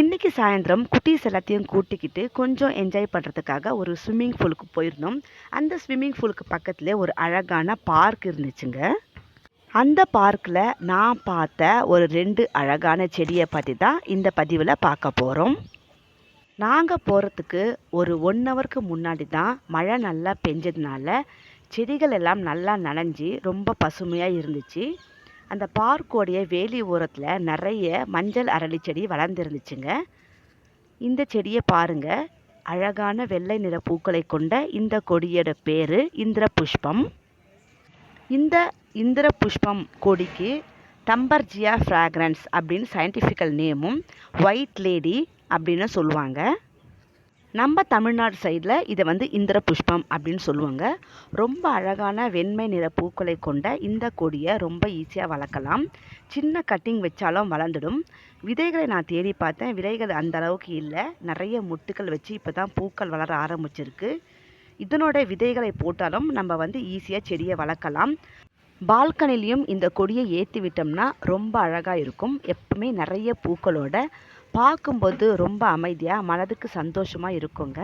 இன்றைக்கி சாயந்தரம் குட்டீஸ் எல்லாத்தையும் கூட்டிக்கிட்டு கொஞ்சம் என்ஜாய் பண்ணுறதுக்காக ஒரு ஸ்விம்மிங் பூலுக்கு போயிருந்தோம். அந்த ஸ்விம்மிங் பூலுக்கு பக்கத்தில் ஒரு அழகான பார்க் இருந்துச்சுங்க. அந்த பார்க்கில் நான் பார்த்த ஒரு ரெண்டு அழகான செடியை பற்றி தான் இந்த பதிவில் பார்க்க போகிறோம் நாங்கள் போகிறதுக்கு ஒரு ஒன் ஹவருக்கு முன்னாடி தான் மழை நல்லா பெஞ்சதுனால செடிகள் எல்லாம் நல்லா நனைஞ்சி ரொம்ப பசுமையாக இருந்துச்சு. அந்த பார்க்கோடைய வேலி ஓரத்தில் நிறைய மஞ்சள் அரளி செடி வளர்ந்துருந்துச்சுங்க. இந்த செடியை பாருங்க. அழகான வெள்ளை நிற பூக்களை கொண்ட இந்த கொடியோட பேர் இந்திர புஷ்பம் இந்த இந்திர புஷ்பம் கொடிக்கு தம்பர்ஜியா ஃப்ராக்ரன்ஸ் அப்படின்னு சயின்டிஃபிக்கல் நேமும் ஒயிட் லேடி அப்படின்னு சொல்லுவாங்க. நம்ம தமிழ்நாடு சைடில் இதை வந்து இந்திர புஷ்பம் அப்படின்னு சொல்லுவாங்க. ரொம்ப அழகான வெண்மை நிற பூக்களை கொண்ட இந்த கொடியை ரொம்ப ஈஸியாக வளர்க்கலாம். சின்ன கட்டிங் வச்சாலும் வளர்ந்துடும். விதைகளை நான் தேடி பார்த்தேன். விதைகள் அந்த அளவுக்கு இல்லை. நிறைய முட்டுக்கள் வச்சு இப்போ தான் பூக்கள் வளர ஆரம்பிச்சிருக்கு. இதனோட விதைகளை போட்டாலும் நம்ம வந்து ஈஸியாக செடியை வளர்க்கலாம். பால்கனிலையும் இந்த கொடியை ஏற்றி விட்டோம்னா ரொம்ப அழகாக இருக்கும். எப்பவுமே நிறைய பூக்களோட பார்க்கும்போது ரொம்ப அமைதியாக மனதுக்கு சந்தோஷமாக இருக்குங்க.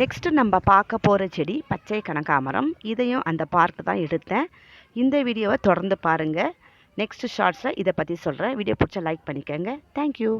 நெக்ஸ்ட்டு நம்ம பார்க்க போகிற செடி பச்சை கனகாமரம். இதையும் அந்த பார்க் தான் எடுத்தேன். இந்த வீடியோவை தொடர்ந்து பாருங்கள் நெக்ஸ்ட் ஷார்ட்ஸில் இதை பற்றி சொல்கிறேன் வீடியோ பிடிச்சா லைக் பண்ணிக்கோங்க. தேங்க்யூ